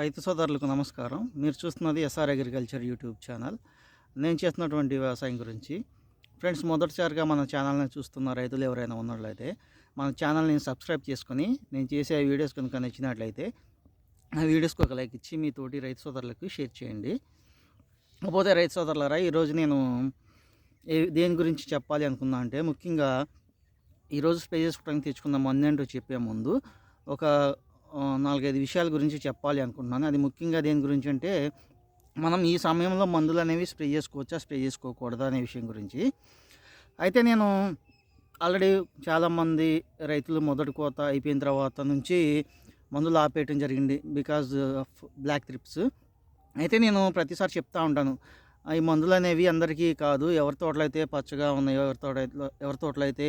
రైతు సోదరులకు నమస్కారం. మీరు చూస్తున్నది ఎస్ఆర్ అగ్రికల్చర్ యూట్యూబ్ ఛానల్. నేను చేస్తున్నటువంటి వ్యవసాయం గురించి. ఫ్రెండ్స్ మొదటిసారిగా మన ఛానల్ని చూస్తున్న రైతులు ఎవరైనా ఉన్నట్లయితే మన ఛానల్ని సబ్స్క్రైబ్ చేసుకొని నేను చేసే వీడియోస్ కనుక నచ్చినట్లయితే ఆ వీడియోస్కి ఒక లైక్ ఇచ్చి మీ తోటి రైతు సోదరులకు షేర్ చేయండి. పోతే రైతు సోదరులరా ఈరోజు నేను ఏ దేని గురించి చెప్పాలి అనుకున్నా అంటే ముఖ్యంగా ఈరోజు స్ప్రే చేసుకోవడానికి తెచ్చుకున్న మందు ఏంటో చెప్పే ముందు ఒక నాలుగైదు విషయాల గురించి చెప్పాలి అనుకుంటున్నాను. అది ముఖ్యంగా దేని గురించి అంటే మనం ఈ సమయంలో మందులు అనేవి స్ప్రే చేసుకోవచ్చా స్ప్రే చేసుకోకూడదా అనే విషయం గురించి. అయితే నేను ఆల్రెడీ చాలామంది రైతులు మొదటి కోత అయిపోయిన తర్వాత నుంచి మందులు ఆపేయటం జరిగింది బికాజ్ ఆఫ్ బ్లాక్ త్రిప్స్ అయితే నేను ప్రతిసారి చెప్తా ఉంటాను ఆ, ఈ మందులు అనేవి అందరికీ కాదు ఎవరి తోటలో అయితే పచ్చగా ఉన్నాయో ఎవరి తోట ఎవరి తోటలైతే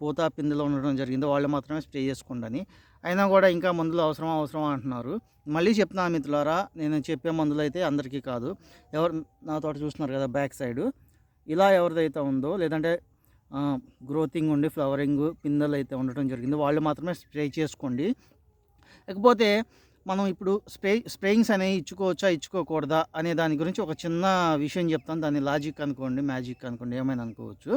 పూత పిందెలో ఉండడం జరిగిందో వాళ్ళు మాత్రమే స్ప్రే చేసుకోండి అయినా కూడా ఇంకా మందులు అవసరం అవసరం అంటున్నారు. మళ్ళీ చెప్తున్నాను మిత్రులారా నేను చెప్పే మందులు అయితే అందరికీ కాదు. ఎవరు నా తోట చూస్తున్నారు కదా బ్యాక్ సైడ్. ఇలా ఎవరిదైతే ఉందో లేదంటే గ్రోతింగ్ ఉండి ఫ్లవరింగ్ పిందెలు అయితే ఉండటం జరిగింది వాళ్ళు మాత్రమే స్ప్రే చేసుకోండి. లేకపోతే మనం ఇప్పుడు స్ప్రే స్ప్రేయింగ్స్ అనేవి ఇచ్చుకోవచ్చా ఇచ్చుకోకూడదా అనే దాని గురించి ఒక చిన్న విషయం చెప్తాను. దాన్ని లాజిక్ అనుకోండి మ్యాజిక్ అనుకోండి ఏమైనా అనుకోవచ్చు.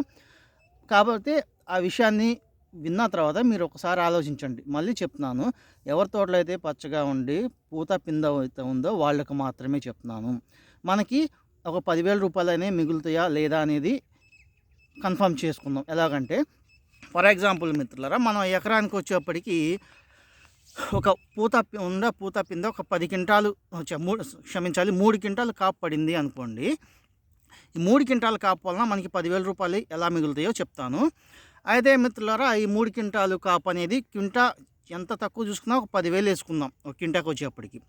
కాబట్టి ఆ విషయాన్ని విన్న తర్వాత మీరు ఒకసారి ఆలోచించండి. మళ్ళీ చెప్తున్నాను. ఎవరి తోటలో అయితే పచ్చగా ఉండి పూత పింద అయితే ఉందో వాళ్ళకు మాత్రమే చెప్తున్నాను. మనకి ఒక పదివేల రూపాయలు అనేవి మిగులుతాయా లేదా అనేది కన్ఫర్మ్ చేసుకుందాం. ఎలాగంటే ఫర్ ఎగ్జాంపుల్ మిత్రులరా మనం ఎకరానికి వచ్చేప్పటికి ఒక పూత ఉండ పూత పింద ఒక పది క్వింటాలు మూడు క్షమించాలి మూడు క్వింటాలు కాపు పడింది అనుకోండి. ఈ మూడు క్వింటాలు కాపు వలన మనకి పదివేల రూపాయలు ఎలా మిగులుతాయో చెప్తాను. అయితే మిత్రులారా ఈ మూడు క్వింటాలు కాపు అనేది క్వింటా ఎంత తక్కువ చూసుకున్నా ఒక పదివేలు వేసుకుందాం ఒక క్వింటాకు వచ్చేప్పటికి.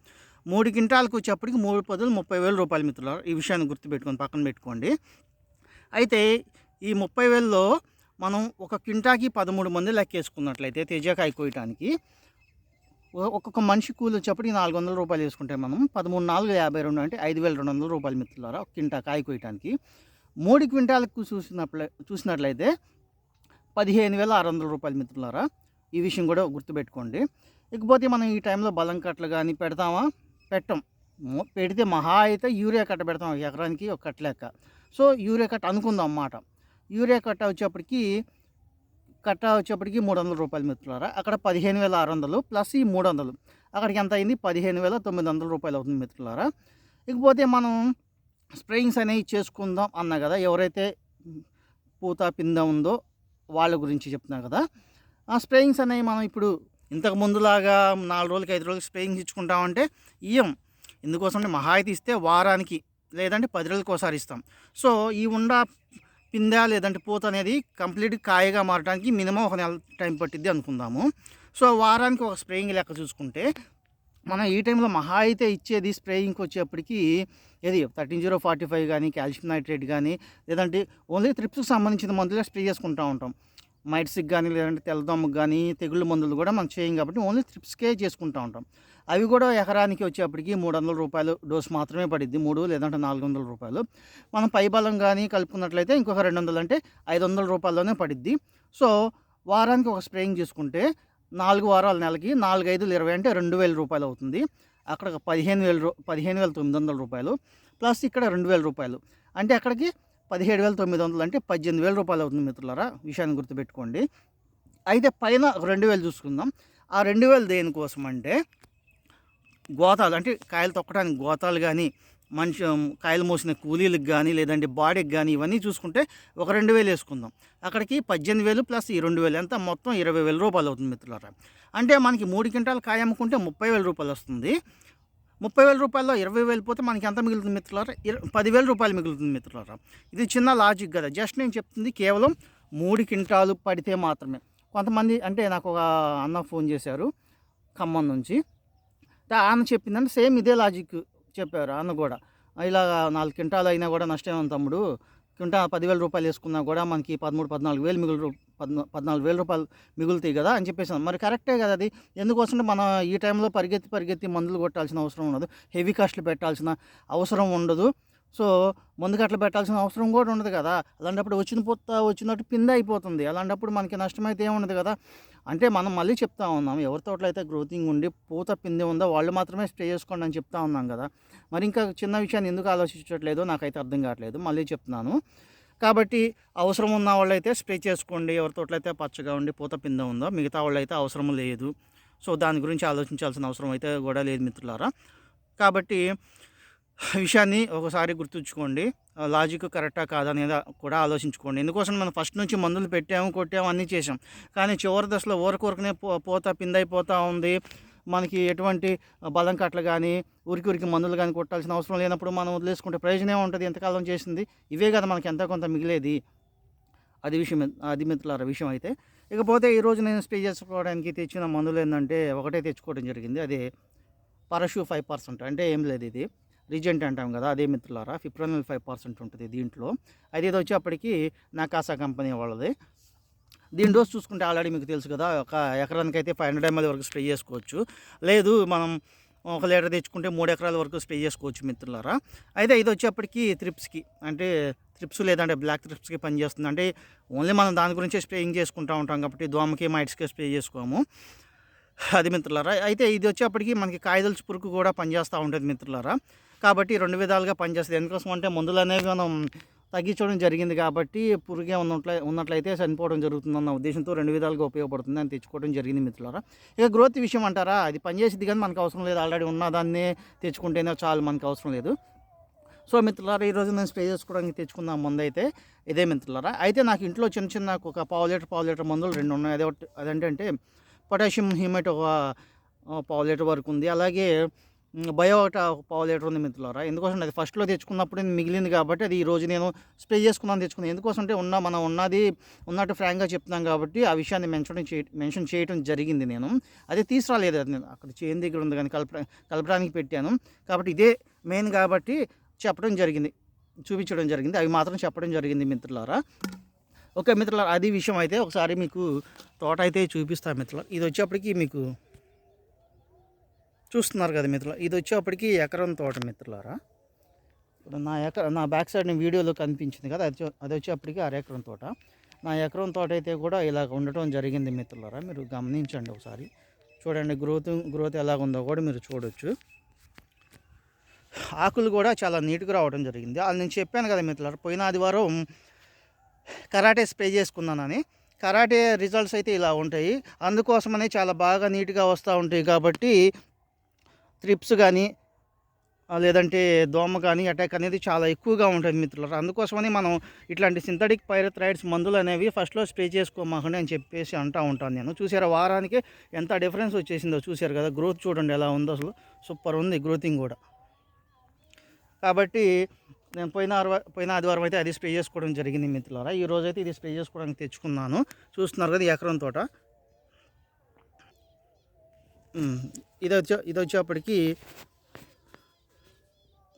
మూడు క్వింటాలకు వచ్చేప్పటికి మూడు పదులు ముప్పై వేల రూపాయలు మిత్రులారా ఈ విషయాన్ని గుర్తుపెట్టుకొని పక్కన పెట్టుకోండి. అయితే ఈ ముప్పై వేలలో మనం ఒక క్వింటాకి పదమూడు మంది లెక్కేసుకున్నట్లయితే తేజకాయ కోయటానికి ఒక్కొక్క మనిషి కూలి వచ్చేప్పటికి నాలుగు వందల రూపాయలు వేసుకుంటే మనం పదమూడు నాలుగు యాభై రెండు అంటే ఐదు వేల రెండు వందల రూపాయలు మిత్రులారా ఒక క్వింటా కాయ కోయటానికి మూడు క్వింటాలకు చూసినట్లే చూసినట్లయితే పదిహేను వేల ఆరు వందల రూపాయలు మిత్రులారా. ఈ విషయం కూడా గుర్తుపెట్టుకోండి. ఇకపోతే మనం ఈ టైంలో బలం కట్టలు కానీ పెడతామా? పెట్టం. పెడితే మహా అయితే యూరియా కట్ట పెడతాం ఎకరానికి ఒక కట్ట లెక్క. సో యూరియా కట్ట అనుకుందాం అన్నమాట. యూరియా కట్ట వచ్చేప్పటికి కట్ట వచ్చేప్పటికి మూడు వందల రూపాయలు మిత్రులారా. అక్కడ పదిహేను వేల ఆరు వందలు ప్లస్ ఈ మూడు వందలు. అక్కడికి ఎంత అయింది? పదిహేను వేల తొమ్మిది వందల రూపాయలు అవుతుంది మిత్రులారా. ఇకపోతే మనం స్ప్రేయింగ్స్ అనేవి చేసుకుందాం అన్నా కదా. ఎవరైతే పూత పింద ఉందో వాళ్ళ గురించి చెప్తున్నాను కదా. ఆ స్ప్రేయింగ్స్ అనేవి మనం ఇప్పుడు ఇంతకు ముందులాగా నాలుగు రోజులకి ఐదు రోజులకి స్ప్రేయింగ్స్ ఇచ్చుకుంటామంటే ఇయ్యం. ఎందుకోసం మహాయితీ మహా అయితే ఇస్తే వారానికి లేదంటే పది రోజులకి ఒకసారి ఇస్తాం. సో ఈ ఉండ పిందె లేదంటే పూత అనేది కంప్లీట్ కాయగా మారడానికి మినిమం ఒక నెల టైం పట్టిద్ది అనుకుందాము. సో వారానికి ఒక స్ప్రేయింగ్ లెక్క చూసుకుంటే మనం ఈ టైంలో మహా అయితే ఇచ్చేది స్ప్రేయింగ్కి వచ్చేప్పటికి ఏది థర్టీన్ జీరో ఫార్టీ ఫైవ్ కానీ కాల్షియం నైట్రేట్ కానీ లేదంటే ఓన్లీ ట్రిప్స్కి సంబంధించిన మందులే స్ప్రే చేసుకుంటూ ఉంటాం. మైట్స్కి కానీ లేదంటే తెల్లదమ్ముకి కానీ తెగుళ్ళ మందులు కూడా మనం చేయం కాబట్టి ఓన్లీ ట్రిప్స్కే చేసుకుంటూ ఉంటాం. అవి కూడా ఎకరానికి వచ్చేప్పటికి మూడు వందల రూపాయలు డోస్ మాత్రమే పడిద్ది మూడు లేదంటే నాలుగు వందల రూపాయలు. మనం పైబలం కానీ కలుపుకున్నట్లయితే ఇంకొక రెండు వందలు అంటే ఐదు వందల రూపాయల్లోనే పడిద్ది. సో వారానికి ఒక స్ప్రేయింగ్ చేసుకుంటే నాలుగు వారాల నెలకి నాలుగు ఐదులు ఇరవై అంటే రెండు వేల రూపాయలు అవుతుంది. అక్కడ పదిహేను వేల రూ పదిహేను వేల తొమ్మిది వందల రూపాయలు. ప్లస్ ఇక్కడ రెండు వేల రూపాయలు. అంటే అక్కడికి పదిహేడు వేల తొమ్మిది వందలు అంటే పద్దెనిమిది వేల రూపాయలు అవుతుంది మిత్రులారా విషయాన్ని గుర్తుపెట్టుకోండి. అయితే పైన రెండు వేలు చూసుకుందాం. ఆ రెండు వేలు దేనికోసం అంటే గోతాలు అంటే కాయలు తొక్కడానికి గోతాలు కానీ మనిషి కాయలు మోసిన కూలీలకు కానీ లేదంటే బాడీకి కానీ ఇవన్నీ చూసుకుంటే ఒక రెండు వేలు వేసుకుందాం. అక్కడికి పద్దెనిమిది వేలు ప్లస్ ఈ రెండు వేలు ఎంత? మొత్తం ఇరవై వేల రూపాయలు అవుతుంది మిత్రులారా. అంటే మనకి మూడు క్వింటాలు కాయ అమ్ముకుంటే ముప్పై వేల రూపాయలు వస్తుంది. ముప్పై వేల రూపాయల్లో ఇరవై వేలు పోతే మనకి ఎంత మిగులుతుంది మిత్రులారా? ఇర- పదివేల రూపాయలు మిగులుతుంది మిత్రులారా. ఇది చిన్న లాజిక్ కదా. జస్ట్ నేను చెప్తుంది కేవలం మూడు క్వింటాలు పడితే మాత్రమే. కొంతమంది అంటే నాకు ఒక అన్న ఫోన్ చేశారు ఖమ్మం నుంచి. దా- ఆయన చెప్పిందంటే సేమ్ ఇదే లాజిక్ చెప్పారు అన్న కూడా. ఇలా నాలుగు క్వింటాలు అయినా కూడా నష్టం తమ్ముడు. క్వింటా పదివేల రూపాయలు వేసుకున్నా కూడా మనకి పదమూడు పద్నాలుగు వేలు మిగులు పద్నాలుగు వేల రూపాయలు మిగులుతాయి కదా అని చెప్పేసి మరి కరెక్టే కదా అది. ఎందుకోసం మనం ఈ టైంలో పరిగెత్తి పరిగెత్తి మందులు కొట్టాల్సిన అవసరం ఉండదు. హెవీ కాస్ట్లు పెట్టాల్సిన అవసరం ఉండదు. సో ముందుకు అట్లా పెట్టాల్సిన అవసరం కూడా ఉండదు కదా. అలాంటప్పుడు వచ్చిన పొత్త వచ్చినట్టు పింద అయిపోతుంది. అలాంటప్పుడు మనకి నష్టమైతే ఏముండదు కదా. అంటే మనం మళ్ళీ చెప్తా ఉన్నాం ఎవరి తోటలైతే అయితే గ్రోతింగ్ ఉండి పూత పిందె ఉందో వాళ్ళు మాత్రమే స్ప్రే చేసుకోండి అని చెప్తా ఉన్నాం కదా. మరి ఇంకా చిన్న విషయాన్ని ఎందుకు ఆలోచించట్లేదో? నాకైతే అర్థం కావట్లేదు. మళ్ళీ చెప్తున్నాను. కాబట్టి అవసరం ఉన్న వాళ్ళైతే స్ప్రే చేసుకోండి. ఎవరి తోటలో అయితే పచ్చగా ఉండి పూత పిందె ఉందో మిగతా వాళ్ళైతే అవసరం లేదు. సో దాని గురించి ఆలోచించాల్సిన అవసరం అయితే కూడా లేదు మిత్రులారా. కాబట్టి విషయాన్ని ఒకసారి గుర్తుంచుకోండి. లాజిక్ కరెక్టా కాదా కూడా ఆలోచించుకోండి. ఎందుకోసం మనం ఫస్ట్ నుంచి మందులు పెట్టాము కొట్టాము అన్నీ చేసాం కానీ చివరి దశలో ఊరకూరకనే పో పోతా పిందైపోతూ ఉంది. మనకి ఎటువంటి బలం కట్టలు కానీ ఉరికి ఉరికి మందులు కానీ కొట్టాల్సిన అవసరం లేనప్పుడు మనం వదిలేసుకుంటే ప్రయోజనం ఉంటుంది? ఎంతకాలం చేసింది? ఇవే కదా మనకి ఎంత కొంత మిగిలేది? అది విషయం అది మిత్రులారా విషయం అయితే. ఇకపోతే ఈరోజు నేను స్ప్రే చేసుకోవడానికి తెచ్చిన మందులు ఏంటంటే ఒకటే తెచ్చుకోవడం జరిగింది. అది పరషు ఫైవ్ పర్సెంట్. అంటే ఏం లేదు ఇది. రీజెంట్ అంటాం కదా అదే మిత్రులారా? ఫిప్రోనల్ ఫైవ్ పర్సెంట్ ఉంటుంది దీంట్లో. అది ఇది వచ్చేప్పటికి నాకాసా కంపెనీ వాళ్ళది. దీని డోస్ చూసుకుంటే ఆల్రెడీ మీకు తెలుసు కదా ఒక ఎకరానికి అయితే ఫైవ్ హండ్రెడ్ ఎంఎల్ వరకు స్ప్రే చేసుకోవచ్చు. లేదు మనం ఒక లీటర్ తెచ్చుకుంటే మూడు ఎకరాల వరకు స్ప్రే చేసుకోవచ్చు మిత్రులారా? అయితే ఇది వచ్చేప్పటికి త్రిప్స్కి అంటే త్రిప్స్ లేదంటే బ్లాక్ త్రిప్స్కి పనిచేస్తుంది. అంటే ఓన్లీ మనం దాని గురించే స్ప్రేయింగ్ చేసుకుంటూ ఉంటాం కాబట్టి దోమకి మైట్స్కి స్ప్రే చేసుకోము. అది మిత్రులారా అయితే ఇది వచ్చేప్పటికి మనకి కాయదలుచు పురుగు కూడా పనిచేస్తూ ఉంటుంది మిత్రులారా. కాబట్టి రెండు విధాలుగా పనిచేస్తుంది. ఎందుకోసం అంటే మందులు అనేవి మనం తగ్గించడం జరిగింది కాబట్టి పురుగే ఉన్నట్లే ఉన్నట్లయితే చనిపోవడం జరుగుతుందన్న ఉద్దేశంతో రెండు విధాలుగా ఉపయోగపడుతుంది అని తెచ్చుకోవడం జరిగింది మిత్రులారా. ఇక గ్రోత్ విషయం అంటారా? అది పనిచేసేది కానీ మనకు అవసరం లేదు. ఆల్రెడీ ఉన్నదాన్ని తెచ్చుకుంటేనే చాలు మనకు అవసరం లేదు. సో మిత్రులారా ఈరోజు నేను స్ప్రే చేసుకోవడానికి తెచ్చుకున్న మందు అయితే ఇదే మిత్రులారా. అయితే నాకు ఇంట్లో చిన్న చిన్న ఒక పావు లీటర్ పావు లీటర్ మందులు రెండు ఉన్నాయి. అదే ఒకటి అదేంటంటే పొటాషియం హ్యూమేట్ ఒక పావు లీటర్ వరకు ఉంది. అలాగే బయో ఒకటి పావు లీటర్ ఉంది మిత్రులారా. ఎందుకోసం అది ఫస్ట్లో తెచ్చుకున్నప్పుడు మిగిలింది కాబట్టి అది ఈ రోజు నేను స్ప్రే చేసుకున్నాను తెచ్చుకున్నాను ఎందుకోసం అంటే ఉన్న మనం ఉన్నది ఉన్నట్టు ఫ్రాంక్గా చెప్తున్నాం కాబట్టి ఆ విషయాన్ని మెన్షన్ చే మెన్షన్ చేయడం జరిగింది నేను. అది తీసుకురాలేదు అది నేను. అక్కడ చేను దగ్గర ఉంది కానీ కలప కలపడానికి పెట్టాను. కాబట్టి ఇదే మెయిన్ కాబట్టి చెప్పడం జరిగింది. చూపించడం జరిగింది. అవి మాత్రం చెప్పడం జరిగింది మిత్రులారా. ఓకే మిత్రులారా అది విషయం అయితే ఒకసారి మీకు తోట అయితే చూపిస్తాను మిత్రులు ఇది వచ్చేప్పటికి మీకు చూస్తున్నారు కదా మిత్రులు. ఇది వచ్చేప్పటికి ఎకరం తోట మిత్రులారా. ఇప్పుడు నా ఎకర నా బ్యాక్ సైడ్ వీడియోలో కనిపించింది కదా అది అది వచ్చేప్పటికి అర ఎకరం తోట. నా ఎకరం తోట అయితే కూడా ఇలా ఉండటం జరిగింది మిత్రులారా. మీరు గమనించండి ఒకసారి. చూడండి గ్రోత్ గ్రోత్ ఎలాగ ఉందో కూడా మీరు చూడొచ్చు. ఆకులు కూడా చాలా నీట్గా రావడం జరిగింది. అది నేను చెప్పాను కదా మిత్రులారా పోయిన ఆదివారం కరాటే స్ప్రే చేసుకున్నానని. కరాటే రిజల్ట్స్ అయితే ఇలా ఉంటాయి. అందుకోసమనే చాలా బాగా నీట్గా వస్తూ ఉంటాయి కాబట్టి త్రిప్స్ కానీ లేదంటే దోమ కానీ అటాక్ అనేది చాలా ఎక్కువగా ఉంటుంది మిత్రులు అందుకోసమని మనం ఇట్లాంటి సింథటిక్ పైరథ్రాయిడ్స్ మందులు అనేవి ఫస్ట్లో స్ప్రే చేసుకోమాకండి అని చెప్పేసి అంటూ ఉంటాను నేను. చూసారా వారానికి ఎంత డిఫరెన్స్ వచ్చేసిందో చూసారు కదా గ్రోత్ చూడండి ఎలా ఉందో అసలు. సూపర్ ఉంది గ్రోతింగ్ కూడా. కాబట్టి నేను పోయిన పోయిన ఆదివారం అయితే అది స్ప్రే చేసుకోవడం జరిగింది మిత్రులారా. ఈ రోజైతే అయితే ఇది స్ప్రే చేసుకోవడానికి తెచ్చుకున్నాను. చూస్తున్నారు కదా ఎకరం తోట. ఇది వచ్చే ఇది వచ్చేప్పటికి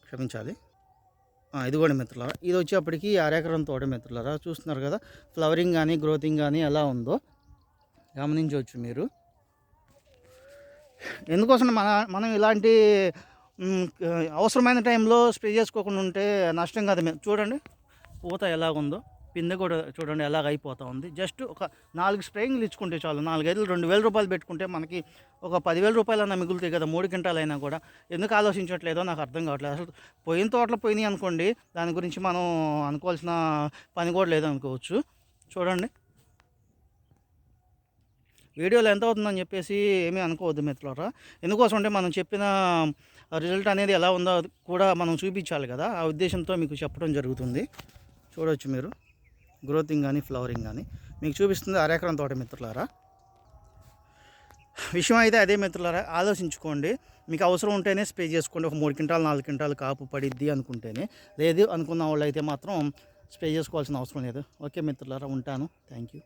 క్షమించాలి. ఇది కూడా మిత్రులారా ఇది వచ్చేప్పటికి అరెకరం తోట మిత్రులారా. చూస్తున్నారు కదా ఫ్లవరింగ్ కానీ గ్రోతింగ్ కానీ ఎలా ఉందో గమనించవచ్చు మీరు. ఎందుకోసం మన మనం ఇలాంటి అవసరమైన టైంలో స్ప్రే చేసుకోకుండా ఉంటే నష్టం కదా. మీ- చూడండి పూత ఎలాగుందో పిందె కూడా చూడండి ఎలాగ అయిపోతూ ఉంది. జస్ట్ ఒక నాలుగు స్ప్రేయింగ్లు ఇచ్చుకుంటే చాలు. నాలుగైదులు రెండు వేల రూపాయలు పెట్టుకుంటే మనకి ఒక పదివేల రూపాయలన్నా మిగులుతాయి కదా మూడు క్వింటాలైనా కూడా. ఎందుకు ఆలోచించట్లేదో నాకు అర్థం కావట్లేదు. అసలు పోయిన తోటలో పోయినాయి అనుకోండి దాని గురించి మనం అనుకోవాల్సిన పని కూడా లేదనుకోవచ్చు. చూడండి. వీడియోలో ఎంత అవుతుందని చెప్పేసి ఏమీ అనుకోవద్దు మిత్రులరా. ఎందుకోసం అంటే మనం చెప్పిన రిజల్ట్ అనేది ఎలా ఉందో అది కూడా మనం చూపించాలి కదా. ఆ ఉద్దేశంతో మీకు చెప్పడం జరుగుతుంది. చూడవచ్చు మీరు. గ్రోతింగ్ కానీ ఫ్లవరింగ్ కానీ. మీకు చూపిస్తుంది అరెకరం తోట మిత్రులారా. విషయం అయితే అదే మిత్రులారా ఆలోచించుకోండి. మీకు అవసరం ఉంటేనే స్ప్రే చేసుకోండి. ఒక మూడు క్వింటాలు నాలుగు క్వింటాలు కాపు పడిద్ది అనుకుంటేనే. లేదు అనుకున్న వాళ్ళు అయితే మాత్రం స్ప్రే చేసుకోవాల్సిన అవసరం లేదు. ఓకే మిత్రులారా ఉంటాను. Thank you.